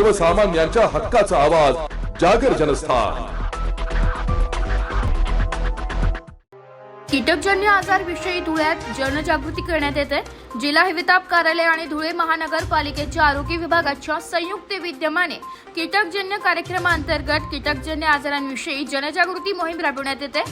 सर्वसामान्यांच्या हक्काचा आवाज जागर जनस्थान. कीटकजन्य आजार विषयी धुळ्यात जनजागृती करण्यात येते. जिल्हा हिवताप कार्यालय आणि धुळे महानगरपालिकेच्या आरोग्य विभागाच्या संयुक्त विद्यमाने कीटकजन्य कार्यक्रमांतर्गत कीटकजन्य आजारांविषयी जनजागृती मोहीम राबवण्यात येते.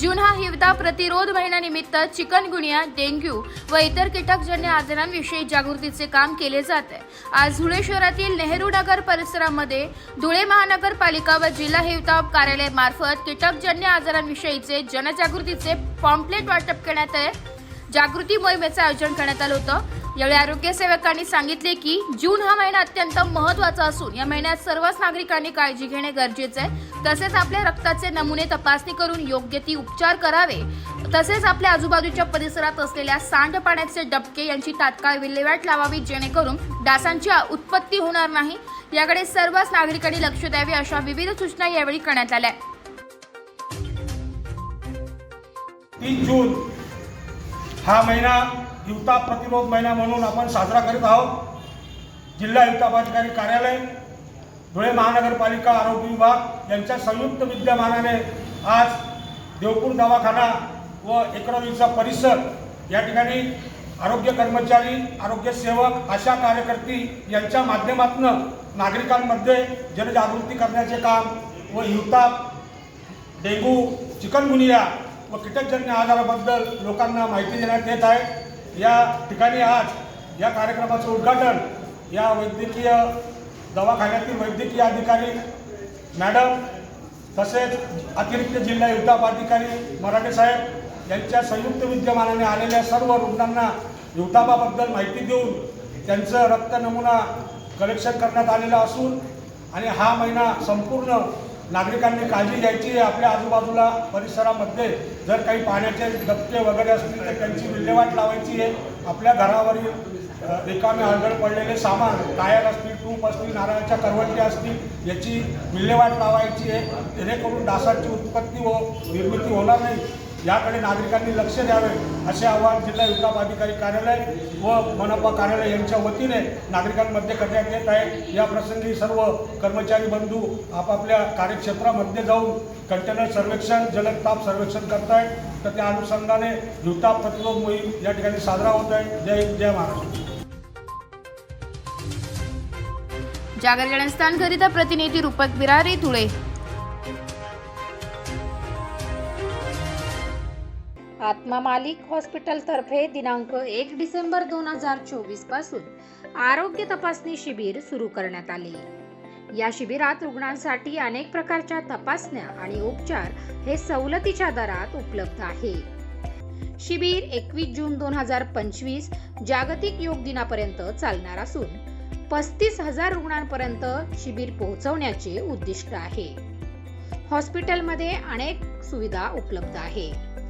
जुन्हा हा प्रतिरोध महिन्यानिमित्त चिकनगुनिया डेंग्यू व इतर कीटकजन्य आजारांविषयी जागृतीचे काम केले जात आहे. आज धुळे शहरातील नेहरू नगर परिसरामध्ये धुळे महानगरपालिका व जिल्हा हिवताप कार्यालय मार्फत कीटकजन्य आजारांविषयीचे जनजागृतीचे पॉम्पलेट वाटप करण्यात आहे जागृती मोहिमेचं आयोजन करण्यात आलं होतं. यावेळी आरोग्य सेवकांनी सांगितले की जून हा महिना अत्यंत महत्त्वाचा असून या महिन्यात सर्वच नागरिकांनी काळजी घेणे गरजेचे आहे. तसेच आपल्या रक्ताचे नमुने तपासणी करून योग्य ती उपचार करावे. तसेच आपल्या आजूबाजूच्या परिसरात असलेल्या सांडपाण्याचे डबके यांची तात्काळ विल्हेवाट लावावी जेणेकरून डासांची उत्पत्ती होणार नाही. याकडे सर्वच नागरिकांनी लक्ष द्यावे अशा विविध सूचना यावेळी करण्यात आल्या. तीन जून हा महिना हिवताप प्रतिरोध महिना म्हणून आपण साजरा करीत आहोत. जिल्हा हिवताप कार्यालय धुळे महानगरपालिका आरोग्य विभाग यांच्या संयुक्त विद्यमानाने आज देवपूर दवाखाना व एकरवीचा परिसर या ठिकाणी आरोग्य कर्मचारी आरोग्य सेवक आशा कार्यकर्ती यांच्या माध्यमातून नागरिकांमध्ये जनजागृती करण्याचे काम व हिवताप डेंगू चिकनगुनिया व कीटकजन्य आजाराबद्दल लोकांना माहिती देण्यात येत आहे. या ठिकाणी आज या कार्यक्रमाचं उद्घाटन या वैद्यकीय दवाखान्यातील वैद्यकीय अधिकारी मॅडम तसेच अतिरिक्त जिल्हा युद्धाप अधिकारी मराठे साहेब यांच्या संयुक्त विद्यमानाने आलेल्या सर्व रुग्णांना युद्धापाबद्दल माहिती देऊन त्यांचं रक्त नमुना कलेक्शन करण्यात आलेलं असून आणि हा महिना संपूर्ण नागरिकांनी काळजी घ्यायची. आहे आपल्या आजूबाजूला परिसरामध्ये जर काही पाण्याचे धबके वगैरे असतील तर त्यांची विल्हेवाट लावायची आहे. आपल्या घरावरील रिकामे हळगड पडलेले सामान टायर असतील टूप असतील नारळाच्या करवंट्या असतील याची विल्हेवाट लावायची आहे. जेणेकरून डासाची उत्पत्ती व निर्मिती होणार नाही. याकडे नागरिकांनी लक्ष द्यावे असे आवाहन जिल्हा विकास अधिकारी कार्यालय व मनपा कार्यालय यांच्या वतीने नागरिकांमध्ये करण्यात येत आहे. या प्रसंगी सर्व कर्मचारी बंधू आपापल्या कार्यक्षेत्रामध्ये जाऊन कंटेनर सर्वेक्षण जलताप सर्वेक्षण सर्वेक्षण करतायत तर त्या अनुषंगाने हिवताप प्रतिरोध मोहीम या ठिकाणी साजरा होत आहे. जय जय महाराष्ट्र. जागर जनस्थानकरिता प्रतिनिधी रूपक बिरारी धुळे. आत्मा मालिक हॉस्पिटलतर्फे दिनांक एक डिसेंबर दोन हजार चोवीसपासून आरोग्य तपासणी शिबिर सुरू करण्यात आले. या शिबिरात रुग्णांसाठी अनेक प्रकारच्या तपासण्या आणि उपचार हे सवलतीच्या दरात उपलब्ध आहे. शिबिर एकवीस जून दोन हजार पंचवीस जागतिक योग दिनापर्यंत चालणार असून पस्तीस हजार रुग्णांपर्यंत शिबिर पोहोचवण्याचे उद्दिष्ट आहे. हॉस्पिटलमध्ये अनेक सुविधा उपलब्ध आहे.